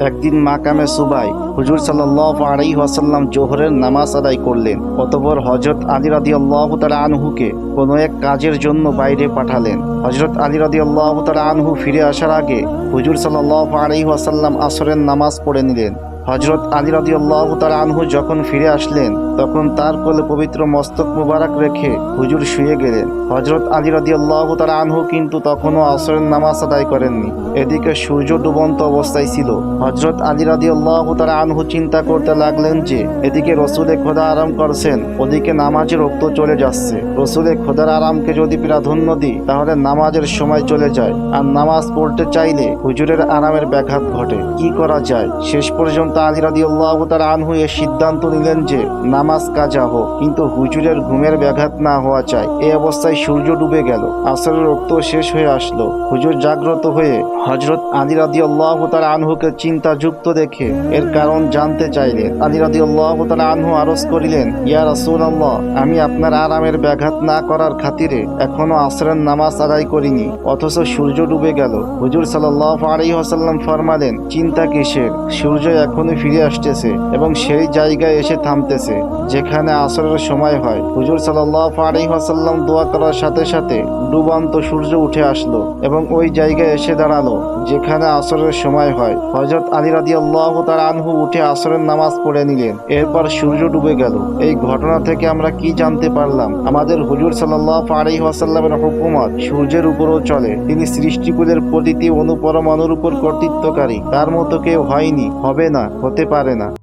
একদিন মাকামে সুবাই হুজুর সাল্লাহ আলাই ওয়াসাল্লাম জোহরের নামাজ আদায় করলেন। অতপর হজরত আলী রাদি আল্লাহ তালা আনহুকে কোনো এক কাজের জন্য বাইরে পাঠালেন। হজরত আলী রাদি আল্লাহ তালা আনহু ফিরে আসার আগে হুজুর সাল্লাহ আলাই ওয়াসাল্লাম আসরের নামাজ পড়ে নিলেন। হজরত আলী রাদি আল্লাহ তালা আনহু যখন ফিরে আসলেন, তখন তার কোলে পবিত্র মস্তক মুবারক রেখে হুজুর শুয়ে গেলেন। হজরত আলী রাদি আল্লাহ তালা আনহু কিন্তু তখনও আসরের নামাজ আদায় করেননি। এদিকে সূর্য ডুবন্ত অবস্থায় ছিল। হজরত আলী রাদি আল্লাহ তালা আনহু চিন্তা করতে লাগলেন যে, এদিকে রসুলে খোদা আরাম করছেন, ওদিকে নামাজের রক্ত চলে যাচ্ছে। রসুলে খোদার আরামকে যদি প্রাধান্য দিই, তাহলে নামাজের সময় চলে যায়। আর নামাজ পড়তে চাইলে হুজুরের আরামের ব্যাঘাত ঘটে। কি করা যায়? শেষ পর্যন্ত আলী রাদি আল্লাহ তালা আনহু এ সিদ্ধান্ত নিলেন যে, নামাজ কাজা হোক, কিন্তু হুজুরের ঘুমের ব্যাঘাত না হওয়া চাই। এই অবস্থায় সূর্য ডুবে গেল, আসরের রক্ত শেষ হয়ে আসলো। হুজুর জাগ্রত হয়ে হজরত আলী রাদি আল্লাহ তালা আনহুকে চিন্তাযুক্ত দেখে, এর কারণ জানতে চাইলেন। আলী রাদি আল্লাহ আনহু আরজ করিলেন, ইয়া রাসুল আল্লাহ আমি আপনার আরামের ব্যাঘাত না করার খাতিরে এখনও আসরের নামাজ আদায় করিনি, অথচ সূর্য ডুবে গেল। হুজুর সাল্লাহ আলী হাসাল্লাম ফরমালেন, চিন্তা কিসের? সূর্য এখনই ফিরে আসতেছে এবং সেই জায়গায় এসে থামতেছে, যেখানে আসরের সময় হয়। হুজুর সাল্লাহ আলী হাসাল্লাম দোয়া করার সাথে সাথে ডুবান্ত সূর্য উঠে আসলো এবং ওই জায়গায় এসে দাঁড়াল, যেখানে আসরের সময় হয়। হজরত আলী রাদি আল্লাহ তার আনহু উঠে আসরের নামাজ পড়ে নিলেন। এরপর সূর্য ডুবে গেল। এই ঘটনা থেকে আমরা কি জানতে পারলাম? আমাদের হুজুর সাল্লাহ আলী ওয়াসাল্লামের হুকুমত সূর্যের উপরও চলে। তিনি সৃষ্টিকুলের প্রতিটি অনুপরমাণুর উপর কর্তৃত্বকারী। তার মতো কেউ হয়নি, হবে না। হতে পারে না।